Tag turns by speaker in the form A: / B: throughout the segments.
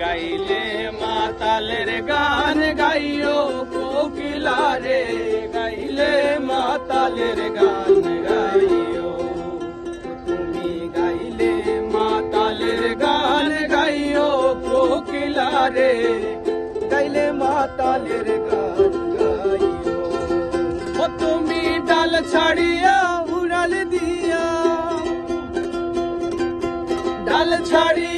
A: গাইলে মাতালের গান গাইও কোকিলা রে গাইলে মাতালের গান গাইও। তুমি গাইলে মাতালের গান গাইও কোকিলা রে গাইলে মাতালের গান গাইও। ও তুমি ডাল ছাড়িয়া উড়াল দিয়া, ডাল ছাড়িয়া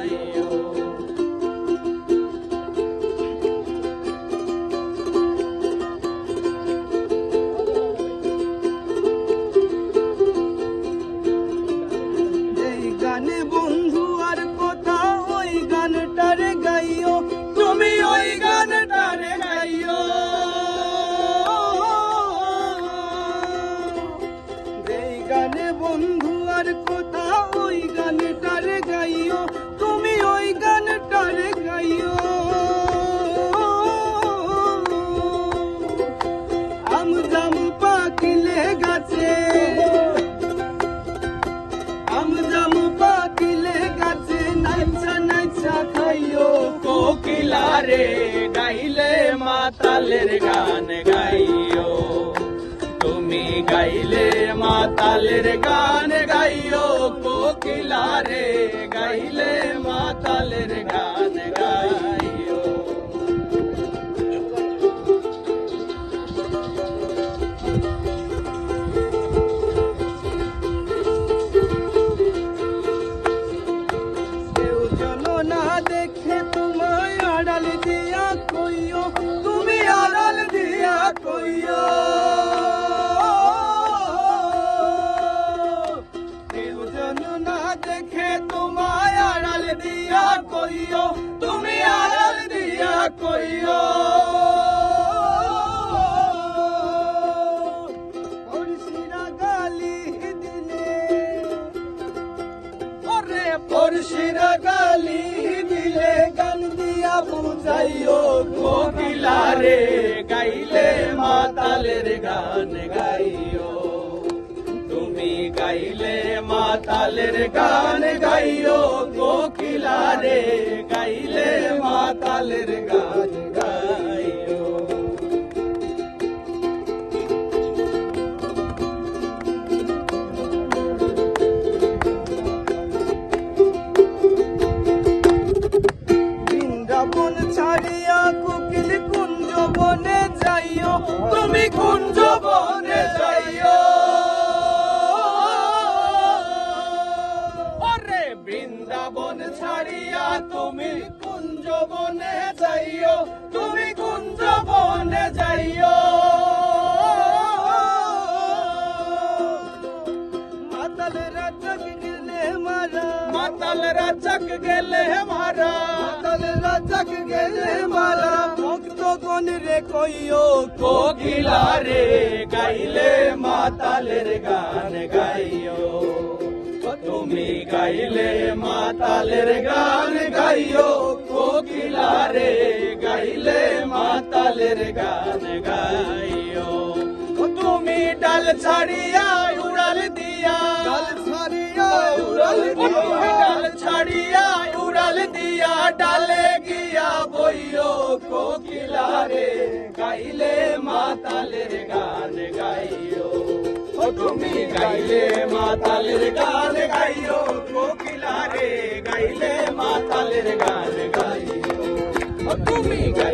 B: আর কথা ওই গানটারে গাইও,
A: তুমি ওই গানটারে গাইও।
B: আম জাম পাকিলে গাছে আম জাম পাকিলে গাছে নাইছা নাইছা খাইও।
A: কোকিলা রে গাইলে মাতালের গান গাইও। তুমি গাইলে মাতালের গান কোকিলা রে গাইলে মাতালের গান
B: কইও তুমি আড়াল দিয়া ওরে পরশিরা গালি দিলে, গান দিয়া বুঝাইও
A: কোকিলা রে গাইলে মাতালের গান গাইও। তুমি গাইলে মাতালের গান গাইও। কোকিলা রে গাইলে মাতালের গান
B: মাতাল রাজক গেলে মারা
A: মাতাল রাজক গেলে মারা
B: মাতাল রাজক গেলে মারা ভক্ত গণ রে কইও
A: কোকিলা রে গাইলে মাতালের গান গাইও তুমি গাইলে মাতালের গান গাইও কোকিলা রে গাইলে মাতালের গান গাইও তুমি ডাল ছাড়িয়া डाल दिया।
B: डाल छड़िया उड़ल
A: दिया।
B: डाले
A: गिया बोइयो को किलारे गाइले माता ले गान गाइयो। तुम्ही गाइले माता ले गान गाइयो। को किलारे गाइले माता ले गान गाइयो। तुम्ही गाइले